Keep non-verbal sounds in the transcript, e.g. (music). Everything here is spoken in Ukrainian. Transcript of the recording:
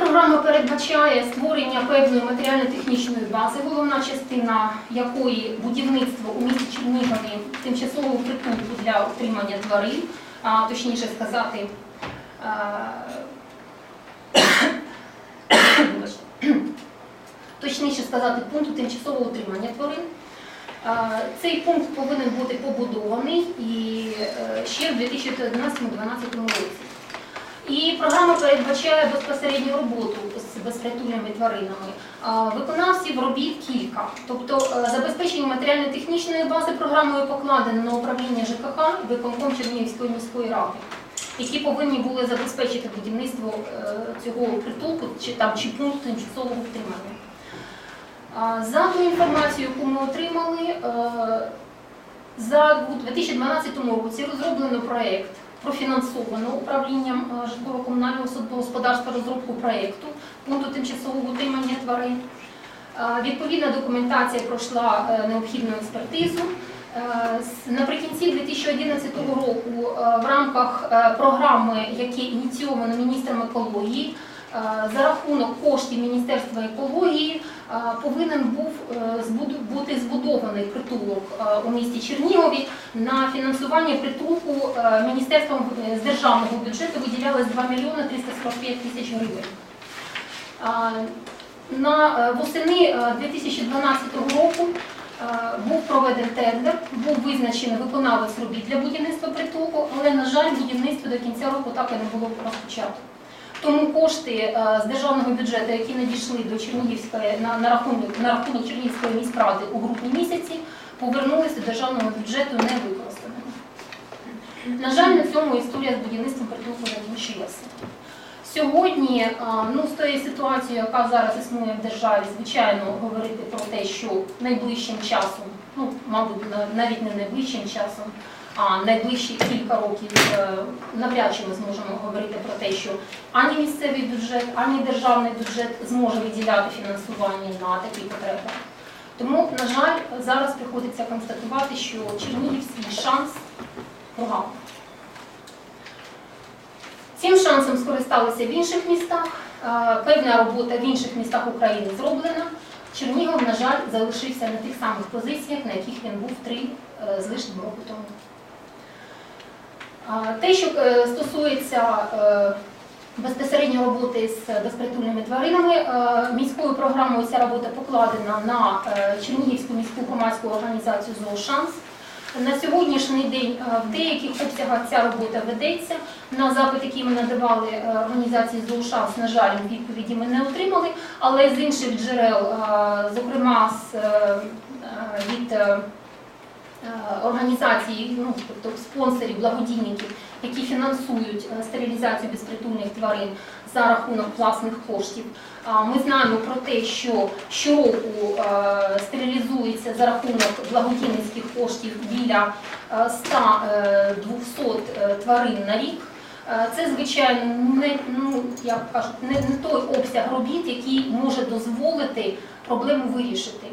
програма передбачає створення певної матеріально-технічної бази, головна частина якої будівництво у місті Чернігові тимчасового притулку для утримання тварин, а точніше сказати, (coughs) точніше сказати, пункту тимчасового утримання тварин. Цей пункт повинен бути побудований і е, ще в 2011-2012 році. І програма передбачає безпосередню роботу з безпритульними тваринами. Виконавців робіт кілька. Тобто е, забезпечення матеріально-технічної бази програмою покладено на управління ЖКХ виконком Чернігівської міської ради, які повинні були забезпечити будівництво е, цього притулку чи там чи пункту тимчасового втримання. За ту інформацію, яку ми отримали, е, за 2012 році розроблено проєкт профінансовано управлінням е, житлово-комунального господарства розробку проєкту пункту тимчасового утримання тварин. Е, Відповідна документація пройшла е, необхідну експертизу. Наприкінці 2011 року в рамках програми, які ініційовано міністром екології, за рахунок коштів Міністерства екології повинен був бути збудований притулок е, у місті Чернігові. На фінансування притулку е, міністерством е, з державного бюджету виділялось 2 мільйони 345 тисяч гривень. На восени е, 2012 року був проведений тендер, був визначений виконавець робіт для будівництва притулку, але, на жаль, будівництво до кінця року так і не було розпочато. Тому кошти е, з державного бюджету, які надійшли до Чернігівської на, на рахунок на рахунок Чернігівської міськради у грудні місяці, повернулися до державного бюджету не використаними. На жаль, на цьому історія з будівництвом притулку закінчилася. Сьогодні, ну, з тією ситуацією, яка зараз існує в державі, звичайно, говорити про те, що найближчим часом, ну, мабуть, навіть не найближчим часом, а найближчі кілька років е, навряд чи ми зможемо говорити про те, що ані місцевий бюджет, ані державний бюджет зможе виділяти фінансування на такі потреби. Тому, на жаль, зараз приходиться констатувати, що Чернігівський шанс прогав. Цим шансом скористалися в інших містах. Е, Певна робота в інших містах України зроблена. Чернігов, на жаль, залишився на тих самих позиціях, на яких він був три е, з лишнім року тому. Те, що е, стосується безпосередньо роботи з безпритульними тваринами, міською програмою ця робота покладена на Чернігівську міську громадську організацію «Зоошанс». На сьогоднішній день е, в деяких обсягах ця робота ведеться. На запит, який ми надавали е, організації «Зоушанс», на жаль, відповіді ми не отримали, але з інших джерел, е, зокрема від організацій, ну, тобто спонсорів, благодійників, які фінансують е, стерилізацію безпритульних тварин за рахунок власних коштів. Ми знаємо про те, що щороку е, стерилізується за рахунок благодійницьких коштів біля е, 100-200 е, тварин на рік. Це, звичайно, не, ну, як кажуть, не, не той обсяг робіт, який може дозволити проблему вирішити.